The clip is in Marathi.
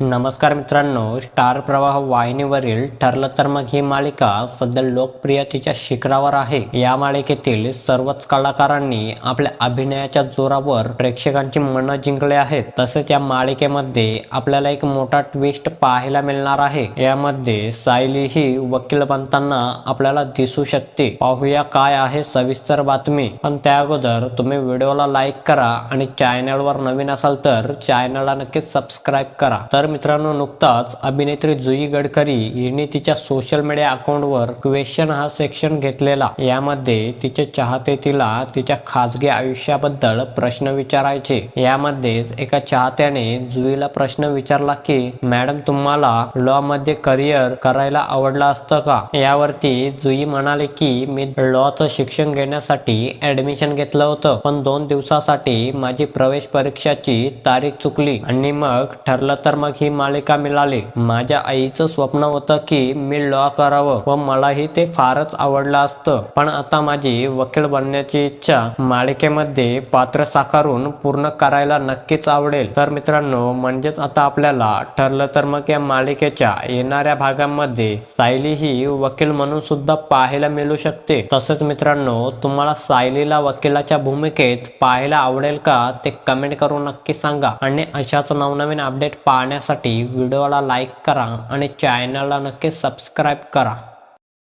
नमस्कार मित्रांनो स्टार प्रवाह वाहिनीवरील ठरलं तर मग ही मालिका सध्या लोकप्रियतेच्या शिखरावर आहे. या मालिकेतील सर्वच कलाकारांनी आपल्या अभिनयाच्या जोरावर प्रेक्षकांची मनं जिंकले आहेत. तसेच या मालिकेमध्ये आपल्याला एक मोठा ट्विस्ट पाहायला मिळणार आहे. यामध्ये सायली ही वकील बनताना आपल्याला दिसू शकते. पाहूया काय आहे सविस्तर बातमी. पण त्या अगोदर तुम्ही व्हिडिओला लाईक करा आणि चॅनलवर नवीन असाल तर चॅनलला नक्कीच सबस्क्राईब करा. तर मित्रांनो नुकताच अभिनेत्री जुई गडकरी हिने तिच्या सोशल मीडिया अकाउंटवर क्वेश्चन हा सेक्शन घेतलेला. यामध्ये तिचे चाहते तिला तिच्या खासगी आयुष्याबद्दल प्रश्न विचारायचे. यामध्येच एका चाहत्याने जुईला प्रश्न विचारला की मॅडम तुम्हाला लॉ मध्ये करिअर करायला आवडलं असतं का? यावरती जुई म्हणाले की मी लॉचं शिक्षण घेण्यासाठी ऍडमिशन घेतलं होतं पण दोन दिवसासाठी माझी प्रवेश परीक्षाची तारीख चुकली आणि मग ठरलं तर मग ही मालिका मिळाली. माझ्या आईचं स्वप्न होतं की मी लॉ करावं व मलाही ते फारच आवडलं असतं. पण आता माझी वकील बनण्याची इच्छा मालिकेमध्ये पात्र साकारून पूर्ण करायला नक्कीच आवडेल. तर मित्रांनो म्हणजेच आता आपल्याला ठरलं तर मग या मालिकेच्या येणाऱ्या भागांमध्ये सायली ही वकील म्हणून सुद्धा पाहायला मिळू शकते. तसेच मित्रांनो तुम्हाला सायलीला वकिलाच्या भूमिकेत पाहायला आवडेल का ते कमेंट करून नक्की सांगा. आणि अशाच नवनवीन अपडेट पाहण्यास पाहण्यासाठी व्हिडिओला लाईक करा आणि चॅनलला नक्की सबस्क्राईब करा.